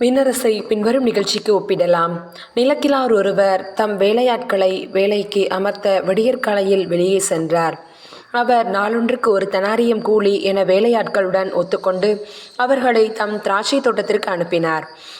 விண்ணரசை பின்வரும் நிகழ்ச்சிக்கு ஒப்பிடலாம். நிலக்கிலார் ஒருவர் தம் வேலையாட்களை வேலைக்கு அமர்த்த விடியற்காலையில் வெளியே சென்றார். அவர் நாளொன்றுக்கு ஒரு தனாரியம் கூலி என வேலையாட்களுடன் ஒத்துக்கொண்டு அவர்களை தம் திராட்சை தோட்டத்திற்கு அனுப்பினார்.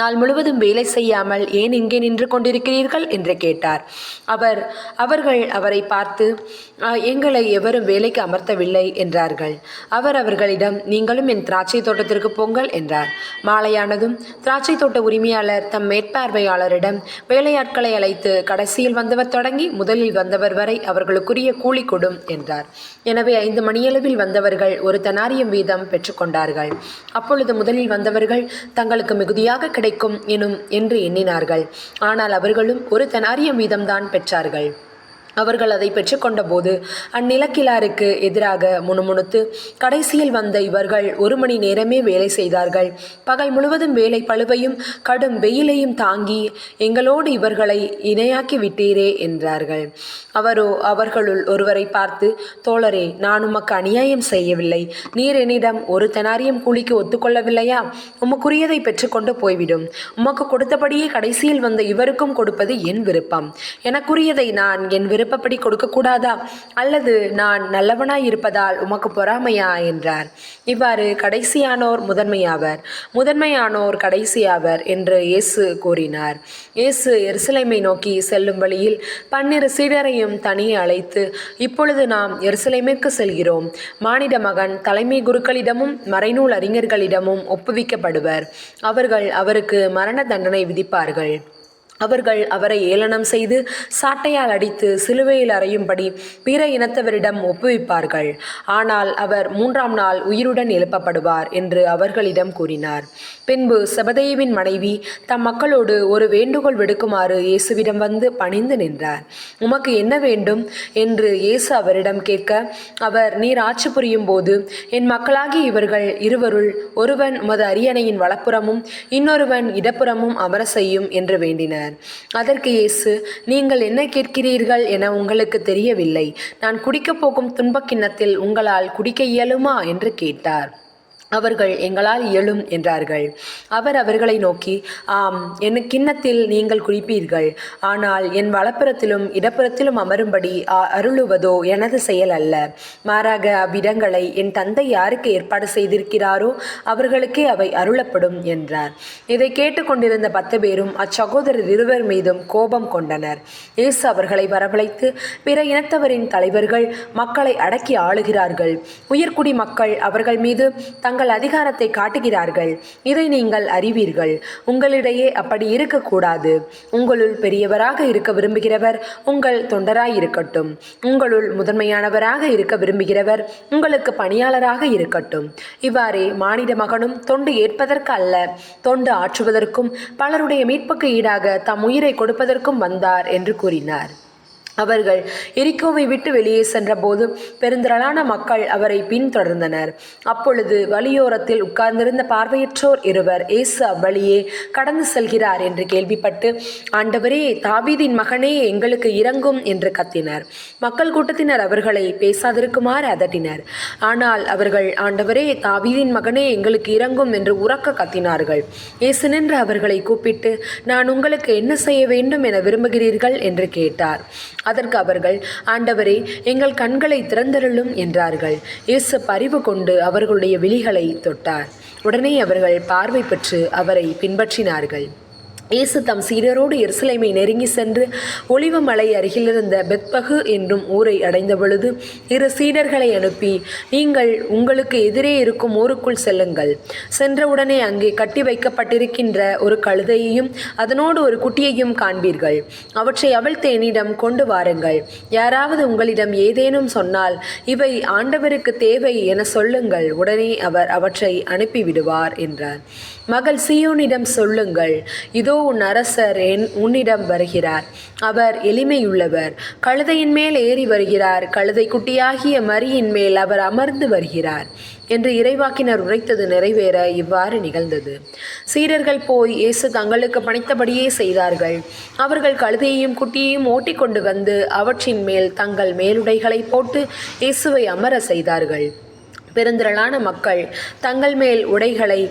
நாள் முழுவதும் வேலை செய்யாமல் ஏன் இங்கே நின்று கொண்டிருக்கிறீர்கள்? என்று கேட்டார். அவர் அவர்கள் அவரை பார்த்து எங்களை எவரும் வேலைக்கு அமர்த்தவில்லை என்றார்கள். அவர் அவர்களிடம் நீங்களும் என் திராட்சை தோட்டத்திற்கு போங்கள் என்றார். மாலையானதும் திராட்சை தோட்ட உரிமையாளர் தம் மேற்பார்வையாளரிடம் வேலையாட்களை அழைத்து கடைசியில் வந்தவர் தொடங்கி முதலில் வந்தவர் வரை அவர்களுக்குரிய கூலி கொடும் என்றார். எனவே ஐந்து மணியளவில் வந்தவர்கள் ஒரு தனாரியம் வீதம் பெற்றுக்கொண்டார்கள் அப்பொழுது முதலில் வந்தவர்கள் தங்களுக்கு மிகுதியாக கிடைக்கும் எனும் என்று எண்ணினார்கள். ஆனால் அவர்களும் ஒரு தனாரிய வீதம்தான் பெற்றார்கள். அவர்கள் அதை பெற்றுக்கொண்டபோது அந்நிலக்கிலாருக்கு எதிராக முணுமுணுத்து கடைசியில் வந்த இவர்கள் ஒரு மணி நேரமே வேலை செய்தார்கள். பகல் முழுவதும் வேலை பழுவையும் கடும் வெயிலையும் தாங்கி எங்களோடு இவர்களை இணையாக்கி விட்டீரே என்றார்கள். அவரோ அவர்களுள் ஒருவரை பார்த்து தோழரே நான் உமக்கு அநியாயம் செய்யவில்லை. நீர் என்னிடம் ஒரு தெனாரியம் கூலிக்கு ஒத்துக்கொள்ளவில்லையா? உமக்குரியதை பெற்றுக்கொண்டு போய்விடும். உமக்கு கொடுத்தபடியே கடைசியில் வந்த இவருக்கும் கொடுப்பது என் விருப்பம். எனக்குரியதை நான் என் விருப்பம் விருப்பப்படி கொடுக்கக்கூடாதா? அல்லது நான் நல்லவனாய் இருப்பதால் உமக்கு பொறாமையா? என்றார். இவ்வாறு கடைசியானோர் முதன்மையாவர். முதன்மையானோர் கடைசியாவர் என்று இயேசு கூறினார். இயேசு எருசலேமை நோக்கி செல்லும் வழியில் பன்னிரு சீடரையும் தனியே அழைத்து இப்பொழுது நாம் எருசலேமிற்கு செல்கிறோம். மானிட மகன் தலைமை குருக்களிடமும் மறைநூல் அறிஞர்களிடமும் ஒப்புவிக்கப்படுவர். அவர்கள் அவருக்கு மரண தண்டனை விதிப்பார்கள். அவர்கள் அவரை ஏளனம் செய்து சாட்டையால் அடித்து சிலுவையில் அறையும்படி பிற இனத்தவரிடம் ஒப்புவிப்பார்கள். ஆனால் அவர் மூன்றாம் நாள் உயிருடன் எழுப்பப்படுவார் என்று அவர்களிடம் கூறினார். பின்பு செபதேயுவின் மனைவி தம் மக்களோடு ஒரு வேண்டுகோள் விடுக்குமாறு இயேசுவிடம் வந்து பணிந்து நின்றார். உமக்கு என்ன வேண்டும்? என்று இயேசு அவரிடம் கேட்க அவர் நீர் ஆட்சி புரியும் போது என் மக்களாகி இவர்கள் இருவருள் ஒருவன் உமது அரியணையின் வலப்புறமும் இன்னொருவன் இடப்புறமும் அமர செய்யும் என்று வேண்டினர். அதற்கு இயேசு நீங்கள் என்ன கேட்கிறீர்கள் என உங்களுக்கு தெரியவில்லை. நான் குடிக்கப் போகும் துன்பக் கிண்ணத்தில் உங்களால் குடிக்க இயலுமா? என்று கேட்டார். அவர்கள் எங்களால் இயலும் என்றார்கள். அவர் அவர்களை நோக்கி ஆம் என் கிண்ணத்தில் நீங்கள் குடிப்பீர்கள் ஆனால் என் வலப்புறத்திலும் இடப்புறத்திலும் அமரும்படி அருளுவதோ எனது செயல் அல்ல. மாறாக அவ்விடங்களை என் தந்தை யாருக்கு ஏற்பாடு செய்திருக்கிறாரோ அவர்களுக்கே அவை அருளப்படும் என்றார். இதை கேட்டுக்கொண்டிருந்த பத்து பேரும் அச்சகோதரர் இருவர் மீதும் கோபம் கொண்டனர். இயேசு அவர்களை வரவழைத்து பிற இனத்தவரின் தலைவர்கள் மக்களை அடக்கி ஆளுகிறார்கள். உயர்குடி மக்கள் அவர்கள் மீது தங்கள் அதிகாரத்தை காட்டுகிறார்கள். இதை நீங்கள் அறிவீர்கள். உங்களிடையே அப்படி இருக்கக்கூடாது. உங்களுள் பெரியவராக இருக்க விரும்புகிறவர் உங்கள் தொண்டராய் இருக்கட்டும் உங்களுள் முதன்மையானவராக இருக்க விரும்புகிறவர் உங்களுக்கு பணியாளராக இருக்கட்டும். இவ்வாறே மானிட மகனும் தொண்டு ஏற்பதற்கு அல்ல. தொண்டு ஆற்றுவதற்கும் பலருடைய மீட்புக்கு ஈடாக தம் உயிரை கொடுப்பதற்கும் வந்தார் என்று கூறினார். அவர்கள் எரிக்கோவை விட்டு வெளியே சென்றபோது பெருந்திரளான மக்கள் அவரை பின்தொடர்ந்தனர். அப்பொழுது வழியோரத்தில் உட்கார்ந்திருந்த பார்வையற்றோர் இருவர் இயேசு அவ்வழியே கடந்து செல்கிறார் என்று கேள்விப்பட்டு ஆண்டவரே தாபீதின் மகனே எங்களுக்கு இறங்கும் என்று கத்தினர். மக்கள் கூட்டத்தினர் அவர்களை பேசாதிருக்குமாறு அதட்டினர். ஆனால் அவர்கள் ஆண்டவரே தாபீதின் மகனே எங்களுக்கு இறங்கும் என்று உறக்க கத்தினார்கள். இயேசு நின்று அவர்களை கூப்பிட்டு நான் உங்களுக்கு என்ன செய்ய வேண்டும் என விரும்புகிறீர்கள்? என்று கேட்டார். அதற்கு அவர்கள் ஆண்டவரே எங்கள் கண்களை திறந்தருளும் என்றார்கள். இயேசு பரிவு கொண்டு அவர்களுடைய விழிகளை தொட்டார். உடனே அவர்கள் பார்வை பெற்று அவரை பின்பற்றினார்கள். இயேசு தம் சீடரோடு எருசலேமை நெருங்கி சென்று ஒளிவமலை அருகிலிருந்த பெத்பகு என்றும் ஊரை அடைந்த பொழுது இரு சீடர்களை அனுப்பி நீங்கள் உங்களுக்கு எதிரே இருக்கும் ஊருக்குள் செல்லுங்கள். சென்றவுடனே அங்கே கட்டி வைக்கப்பட்டிருக்கின்ற ஒரு கழுதையையும் அதனோடு ஒரு குட்டியையும் காண்பீர்கள். அவற்றை அவள் தேனிடம் கொண்டு வாருங்கள். யாராவது உங்களிடம் ஏதேனும் சொன்னால் இவை ஆண்டவருக்கு தேவை என சொல்லுங்கள். உடனே அவர் அவற்றை அனுப்பிவிடுவார் என்றார். மகள் சீயோனிடம் சொல்லுங்கள் இதோ உன் அரசர் என் உன்னிடம் வருகிறார். அவர் எளிமையுள்ளவர். கழுதையின் மேல் ஏறி வருகிறார். கழுதை குட்டியாகிய மரியின் மேல் அவர் அமர்ந்து வருகிறார். என்று இறைவாக்கினர் உரைத்தது நிறைவேற இவ்வாறு நிகழ்ந்தது. சீரர்கள் போய் இயேசு தங்களுக்கு பணித்தபடியே செய்தார்கள். அவர்கள் கழுதையையும் குட்டியையும் ஓட்டிக்கொண்டு வந்து அவற்றின் மேல் தங்கள் மேலுடைகளை போட்டு இயேசுவை அமர செய்தார்கள். பெருந்திரளான மக்கள் தங்கள் மேல் உடைகளை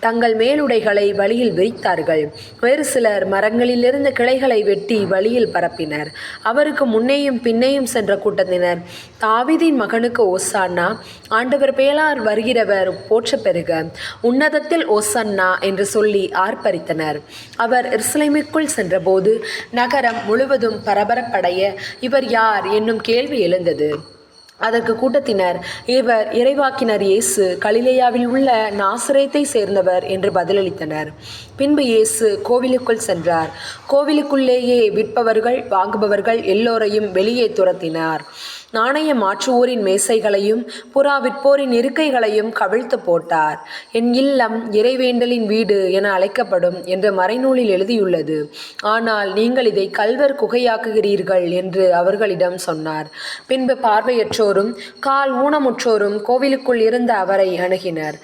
தங்கள் மேலுடைகளை வழியில் விரித்தார்கள். வேறு சிலர் மரங்களிலிருந்து கிளைகளை வெட்டி வழியில் பரப்பினர். அவருக்கு முன்னேயும் பின்னேயும் சென்ற கூட்டத்தினர். தாவிதின் மகனுக்கு ஓசான்னா ஆண்டவர் பேலார் வருகிறவர் போற்ற பெருக உன்னதத்தில் ஓசன்னா என்று சொல்லி ஆர்ப்பரித்தனர். அவர் இஸ்லைமிற்குள் சென்றபோது நகரம் முழுவதும் பரபரப்படைய இவர் யார் என்னும் கேள்வி எழுந்தது. அதற்கு கூட்டத்தினர் இவர் இறைவாக்கினர் இயேசு கலிலேயாவில் உள்ள நாசரேத்தை சேர்ந்தவர் என்று பதிலளித்தனர். பின்பு இயேசு கோவிலுக்குள் சென்றார். கோவிலுக்குள்ளேயே விற்பவர்கள் வாங்குபவர்கள் எல்லோரையும் வெளியே துரத்தினார். நாணய மாற்றுவோரின் மேசைகளையும் புறா விற்போரின் இருக்கைகளையும் கவிழ்த்து போட்டார். என் இல்லம் இறைவேண்டலின் வீடு என அழைக்கப்படும் என்று மறைநூலில் எழுதியுள்ளது. ஆனால் நீங்கள் இதை கல்வர் குகையாக்குகிறீர்கள் என்று அவர்களிடம் சொன்னார். பின்பு பார்வையற்றோரும் கால் ஊனமுற்றோரும் கோவிலுக்குள் இருந்த அவரை அணுகினர்.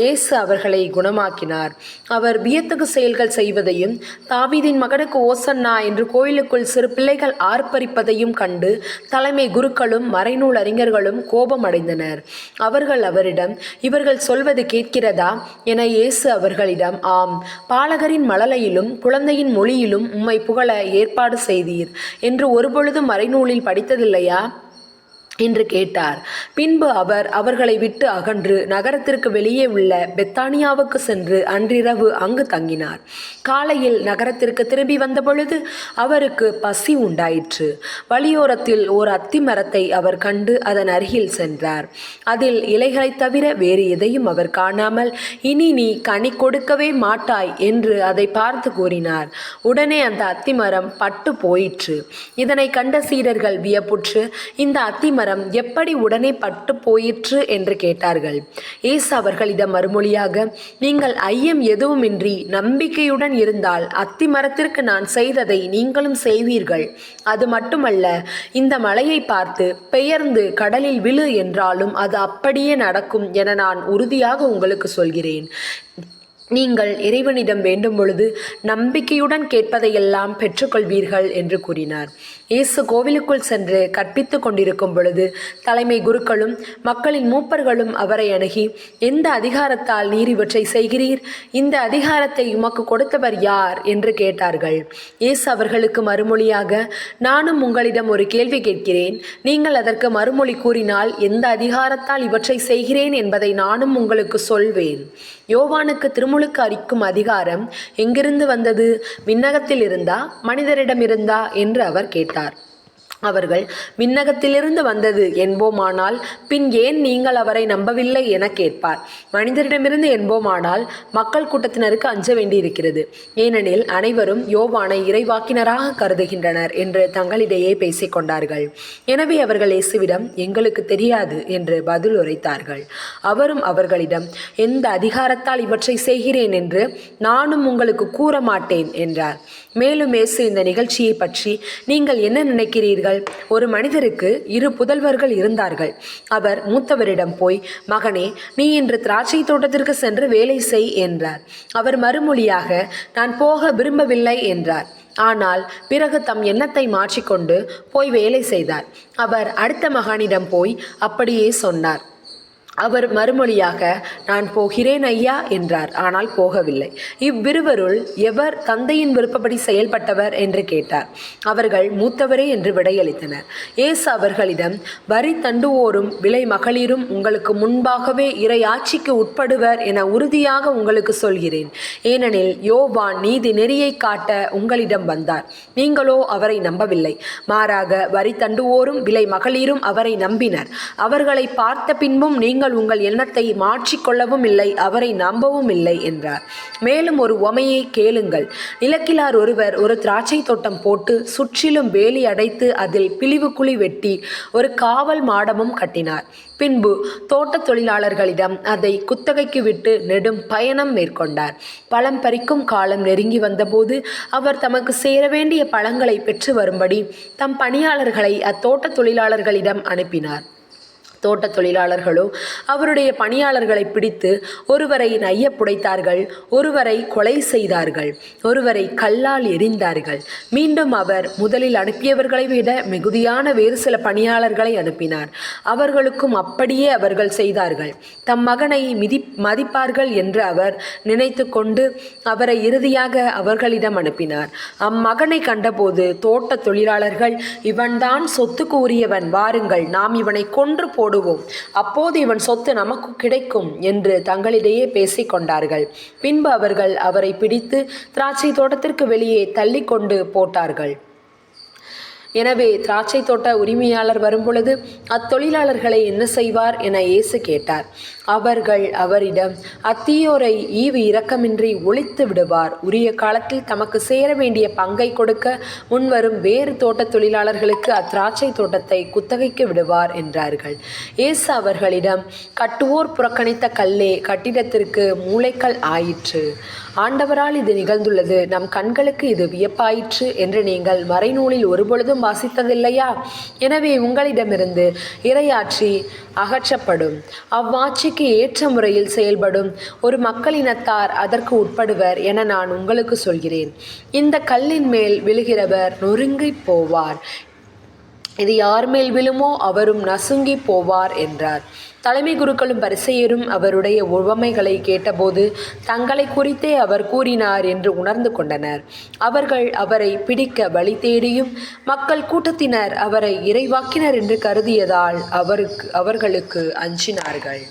இயேசு அவர்களை குணமாக்கினார். அவர் வியத்தகு செயல்கள் செய்வதையும் தாவீதின் மகனுக்கு ஓசன்னா என்று கோயிலுக்குள் சிறு பிள்ளைகள் ஆர்ப்பரிப்பதையும் கண்டு தலைமை குருக்கள் அறிஞர்களும் மறைநூல் அறிஞர்களும் கோபமடைந்தனர். அவர்கள் அவரிடம் இவர்கள் சொல்வது கேட்கிறதா? என இயேசு அவர்களிடம் ஆம். பாலகரின் மழலையிலும் குழந்தையின் மொழியிலும் உம்மை புகழ ஏற்பாடு செய்தீர். என்று ஒருபொழுதும் மறைநூலில் படித்ததில்லையா? என்று கேட்டார். பின்பு அவர் அவர்களை விட்டு அகன்று நகரத்திற்கு வெளியே உள்ள பெத்தானியாவுக்கு சென்று அன்றிரவு அங்கு தங்கினார். காலையில் நகரத்திற்கு திரும்பி வந்தபொழுது அவருக்கு பசி உண்டாயிற்று. வழியோரத்தில் ஓர் அத்தி மரத்தை அவர் கண்டு அதன் அருகில் சென்றார். அதில் இலைகளைத் தவிர வேறு எதையும் அவர் காணாமல் இனி நீ கனி கொடுக்கவே மாட்டாய் என்று அதை பார்த்து கூறினார். உடனே அந்த அத்திமரம் பட்டு போயிற்று. இதனை கண்ட சீடர்கள் வியப்புற்று இந்த அத்திமரம் எப்படி உடனே பட்டு போயிற்று என்று கேட்டார்கள். ஏசு அவர்கள் இதை மறுமொழியாக நீங்கள் ஐயம் எதுவுமின்றி நம்பிக்கையுடன் இருந்தால் அத்தி மரத்திற்கு நான் செய்ததை நீங்களும் செய்வீர்கள். அது மட்டுமல்ல இந்த மலையை பார்த்து பெயர்ந்து கடலில் விழு என்றாலும் அது அப்படியே நடக்கும் என நான் உறுதியாக உங்களுக்கு சொல்கிறேன். நீங்கள் இறைவனிடம் வேண்டும் பொழுது நம்பிக்கையுடன் கேட்பதையெல்லாம் பெற்றுக்கொள்வீர்கள் என்று கூறினார். இயேசு கோவிலுக்குள் சென்று கற்பித்து கொண்டிருக்கும் பொழுது தலைமை குருக்களும் மக்களின் மூப்பர்களும் அவரை அணுகி எந்த அதிகாரத்தால் நீர் இவற்றை செய்கிறீர்? இந்த அதிகாரத்தை உமக்கு கொடுத்தவர் யார்? என்று கேட்டார்கள். இயேசு அவர்களுக்கு மறுமொழியாக நானும் உங்களிடம் ஒரு கேள்வி கேட்கிறேன். நீங்கள் அதற்கு மறுமொழி கூறினால் எந்த அதிகாரத்தால் இவற்றை செய்கிறேன் என்பதை நானும் உங்களுக்கு சொல்வேன். யோவானுக்கு திருமுழுக்கு அளிக்கும் அதிகாரம் எங்கிருந்து வந்தது? விண்ணகத்தில் இருந்தா? மனிதரிடம் இருந்தா? என்று அவர் கேட்டார். அவர்கள் விண்ணகத்திலிருந்து வந்தது என்போமானால் பின் ஏன் நீங்கள் அவரை நம்பவில்லை? என கேட்பார். மனிதரிடமிருந்து என்போமானால் மக்கள் கூட்டத்தினருக்கு அஞ்ச வேண்டியிருக்கிறது. ஏனெனில் அனைவரும் யோவானை இறைவாக்கினராக கருதுகின்றனர் என்று தங்களிடையே பேசிக்கொண்டார்கள் எனவே அவர்கள் இயேசுவிடம் எங்களுக்கு தெரியாது என்று பதில் உரைத்தார்கள். அவரும் அவர்களிடம் எந்த அதிகாரத்தால் இவற்றை செய்கிறேன் என்று நானும் உங்களுக்கு கூற மாட்டேன் என்றார். மேலும் இயேசு இந்த நிகழ்ச்சியை பற்றி நீங்கள் என்ன நினைக்கிறீர்கள்? ஒரு மனிதருக்கு இரு புதல்வர்கள் இருந்தார்கள். அவர் மூத்தவரிடம் போய் மகனே நீ இன்று திராட்சை தோட்டத்திற்கு சென்று வேலை செய் என்றார். அவர் மறுமொழியாக நான் போக விரும்பவில்லை என்றார். ஆனால் பிறகு தம் எண்ணத்தை மாற்றிக்கொண்டு போய் வேலை செய்தார். அவர் அடுத்த மகானிடம் போய் அப்படியே சொன்னார். அவர் மறுமொழியாக நான் போகிறேன் ஐயா என்றார். ஆனால் போகவில்லை. இவ்விருவருள் எவர் தந்தையின் விருப்பப்படி செயல்பட்டவர் என்று கேட்டார். அவர்கள் மூத்தவரே என்று விடையளித்தனர். ஏசு அவர்களிடம் வரி தண்டுவோரும் விலை மகளிரும் உங்களுக்கு முன்பாகவே இறையாட்சிக்கு உட்படுவர் என உறுதியாக உங்களுக்கு சொல்கிறேன். ஏனெனில் யோவான் நீதி நெறியை காட்ட உங்களிடம் வந்தார். நீங்களோ அவரை நம்பவில்லை. மாறாக வரி தண்டுவோரும் விலை மகளிரும் அவரை நம்பினர். அவர்களை பார்த்த பின்பும் நீங்கள் நீங்கள் உங்கள் எண்ணத்தை மாற்றிக்கொள்ளவும் இல்லை அவரை நம்பவும் இல்லை என்றார். மேலும் ஒரு உமையை கேளுங்கள். நிலக்கிலார் ஒருவர் ஒரு திராட்சை தோட்டம் போட்டு சுற்றிலும் வேலி அடைத்து அதில் பிழிவுக்குழி வெட்டி ஒரு காவல் மாடமும் கட்டினார். பின்பு தோட்ட தொழிலாளர்களிடம் அதை குத்தகைக்கு விட்டு நெடும் பயணம் மேற்கொண்டார். பழம் பறிக்கும் காலம் நெருங்கி வந்தபோது அவர் தமக்கு சேர வேண்டிய பழங்களை பெற்று வரும்படி தம் பணியாளர்களை அத்தோட்ட தொழிலாளர்களிடம் அனுப்பினார். தோட்டத் தொழிலாளர்களோ அவருடைய பணியாளர்களை பிடித்து ஒருவரை நைய புடைத்தார்கள் ஒருவரை கொலை செய்தார்கள் ஒருவரை கல்லால் எறிந்தார்கள். மீண்டும் அவர் முதலில் அனுப்பியவர்களை விட மிகுதியான வேறு சில பணியாளர்களை அனுப்பினார். அவர்களுக்கும் அப்படியே அவர்கள் செய்தார்கள். தம் மகனை மிதி மதிப்பார்கள் என்று அவர் நினைத்து கொண்டு அவரை இறுதியாக அவர்களிடம் அனுப்பினார். அம்மகனை கண்டபோது தோட்டத் தொழிலாளர்கள் இவன்தான் சொத்துக்கு உரியவன் வாருங்கள் நாம் இவனை கொன்று போடுவோம். அப்போது இவன் சொத்து நமக்கு கிடைக்கும் என்று தங்களிடையே பேசிக் கொண்டார்கள். பின்பு அவர்கள் அவரை பிடித்து திராட்சை தோட்டத்திற்கு வெளியே தள்ளி கொண்டு போட்டார்கள். எனவே திராட்சை தோட்ட உரிமையாளர் வரும்பொழுது அத்தொழிலாளர்களை என்ன செய்வார் என இயேசு கேட்டார். அவர்கள் அவரிடம் அத்தீயோரை ஈவு இரக்கமின்றி ஒழித்து விடுவார். உரிய காலத்தில் தமக்கு சேர வேண்டிய பங்கை கொடுக்க முன்வரும் வேறு தோட்ட தொழிலாளர்களுக்கு அத்திராட்சை தோட்டத்தை குத்தகைக்கு விடுவார் என்றார்கள். இயேசு அவர்களிடம் கட்டுவோர் புறக்கணித்த கல்லே கட்டிடத்திற்கு மூளைக்கல் ஆயிற்று. ஆண்டவரால் இது நிகழ்ந்துள்ளது. நம் கண்களுக்கு இது வியப்பாயிற்று என்று நீங்கள் மறைநூலில் ஒருபொழுதும் வாசித்ததில்லையா? எனவே உங்களிடமிருந்து இரையாற்றி அகற்றப்படும். அவ்வாட்சிக்கு ஏற்ற முறையில் செயல்படும் ஒரு மக்களினத்தார் அதற்கு உட்படுவர் என நான் உங்களுக்கு சொல்கிறேன். இந்த கல்லின் மேல் விழுகிறவர் நொறுங்கிப் போவார். இது யார் மேல் விழுமோ அவரும் நசுங்கி போவார் என்றார். தலைமை குருக்களும் பரிசெயரும் அவருடைய உவமைகளை கேட்டபோது தங்களை குறித்தே அவர் கூறினார் என்று உணர்ந்து கொண்டனர். அவர்கள் அவரை பிடிக்க வழி தேடியும் மக்கள் கூட்டத்தினர் அவரை இறைவாக்கினர் என்று கருதியதால் அவருக்கு அவர்களுக்கு அஞ்சினார்கள்.